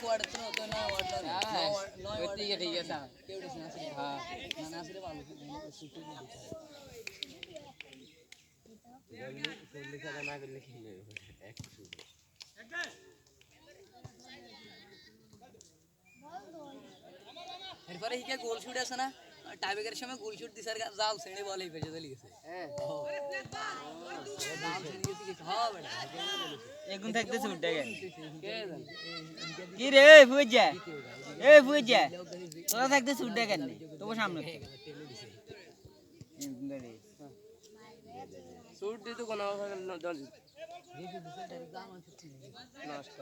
એક વાડતો તો ના વાડનો નો વાડતી કે ઠીક છે કેવડી નાસરી હા નાસરી વાળું સુટી ને করলে সাদা না করলে কি এক শুধু এরপরে কি গোল শুট আছে না টাইব্রেকারের সময় গোল শুট দিছার জাল ছেড়ে বল এই পেছে চলে গেছে। হ্যাঁ। থাকতেছে উঠে গেল কে? রে এই ফুজা এই ফুজা তোরা থাকতেছে উঠে গেল তবু সামনে থেকে। সুট দিতে কোনো দল নষ্ট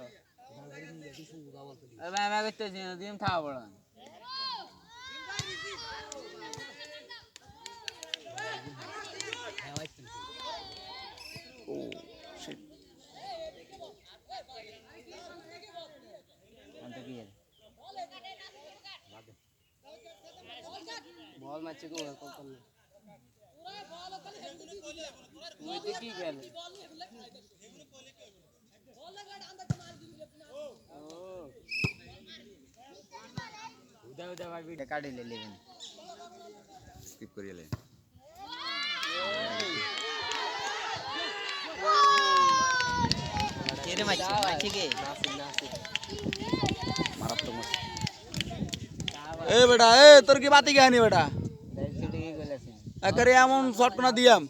আমি করতেছি দিন খাওয়া পড়া কি বল মারছে কো গেল ઉધા ઉધા વાગી કાઢી લે લેવી સ્કીપ કરી લે કેરે માચી માચી કે મારા તો મત ए बेटा ए तोर की बात ही क्या नहीं बेटा अगर हम शॉट ना दिया हम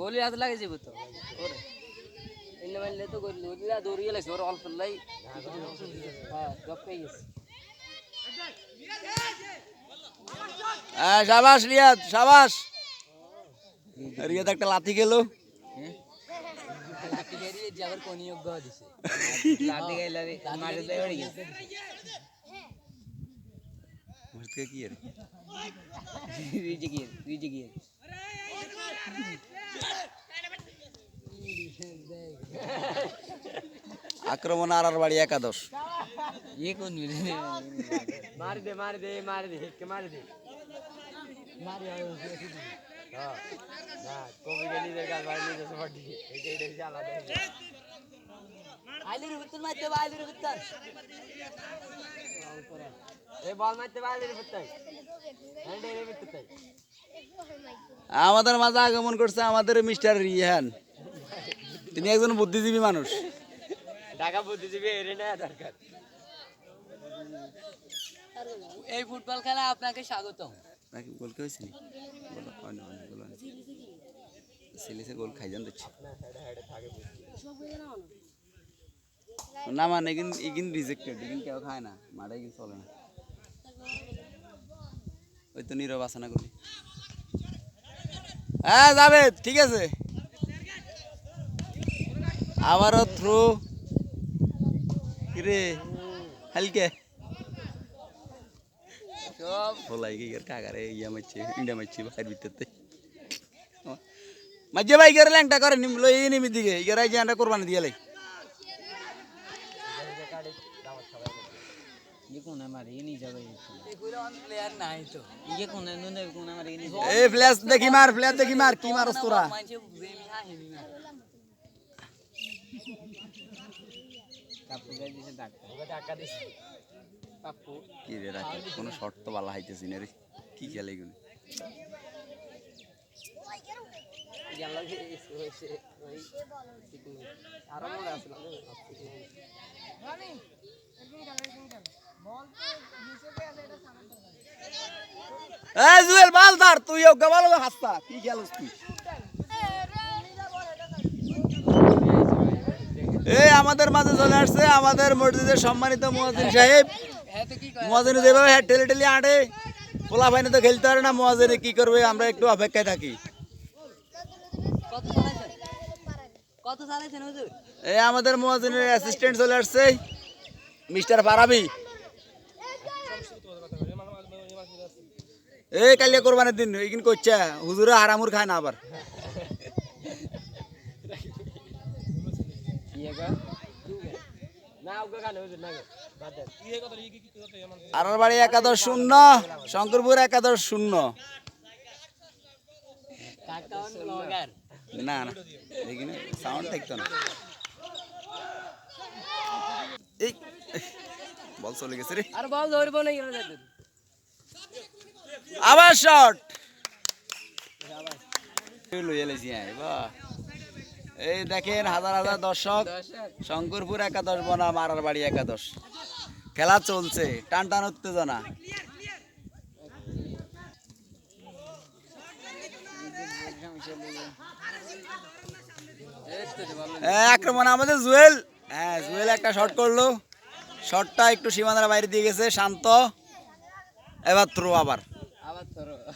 गोली हाथ लगे जी बुतो इन इनमें ले तो गोली गोली ला दूरी ले और ऑल फुल लाई. हाँ जब पे ही হ্যাঁ সাবাস রিয়াদ সাবাস। রিয়াদ একটা লাথি আক্রমণ আর বাড়ি একাদশ। ये कौन मिले মার দে মার দে মার দে হেকে মার দে মারি হ্যাঁ না কবি গেলি দের গাল মারলি তো সবাই এই যে এটা জ্বালা দেয় আইলির ভিতর মারতে হবে আইলির ভিতর এই বল মারতে পারলি রে ফুটাই হ্যাঁ রে ফুটাই আমাদের মাঝে আগমন করছে আমাদের মিস্টার রিহান তিনি একজন বুদ্ধিজীবী মানুষ ঢাকা বুদ্ধিজীবী এরে না দরকার এই ফুটবল খেলা আপনাকে স্বাগতম। নাকি গোল কে হয়েছে গোল সিলিসে গোল খাই জান দিচ্ছে না মানে এগিন এগিন রিজেক্টেড এগিন কেউ খায় না, মাঠে এগিন চলে না। ওই তো নীরব আছে না করি। হ্যাঁ যাবে ঠিক আছে। আবারও থ্রু কিরে, হালকে। হোলাই কি কাকারে ইয়া মারছে ইন্ডিয়া মারছে বাইরের ভিতরতে। মাঝে ভাই গেলে একটা করে নিমলো এই নিমি দিকে গেরাই যে একটা কোরবানি দিয়ে লাই। এই ফ্ল্যাশ দেখি মার ফ্ল্যাশ দেখি মার দিছে। কি রে রাখি কোনো শর্ট তো ভালো হাইতেছি না রে। কি খেলে এগুলো? জুয়েল, বাল তুই? এই আমাদের মাঝে চলে আসছে আমাদের মসজিদের সম্মানিত মুয়াজ্জিন সাহেব। হ্যাঁ মোয়াজিনে যেভাবে হেড ঠেলে ঠেলে আটে পোলা ভাইনে তো খেলতে পারে না মোয়াজিনে কি করবে? আমরা একটু অপেক্ষায় থাকি। এই আমাদের মোয়াজিনের অ্যাসিস্ট্যান্ট চলে আসছে মিস্টার ফারাবি। এই কালিয়া কোরবানের দিন এইদিন করছে হুজুরে হারামুর খায় না আবার। ये का না ওকে গান হয়েছে না বাদ দেন আর বাড়ি একাদশ শূন্য শঙ্করপুর একাদশ শূন্য। না না দেখি না সাউন্ড থাকতো না। এই বল চলে গেছে রে। আর বল ধরবো না আবার শট লইয়ে এলেছি হ্যাঁ বাহ। এই দেখেন হাজার হাজার দর্শক। শঙ্করপুর একাদশ বনাম মারার বাড়ি একাদশ। খেলা চলছে টান টান উত্তেজনা। আক্রমণ আমাদের জুয়েল। হ্যাঁ জুয়েল একটা শট করল। শটটা একটু সীমানার বাইরে দিয়ে গেছে শান্ত। এবার থ্রো আবার।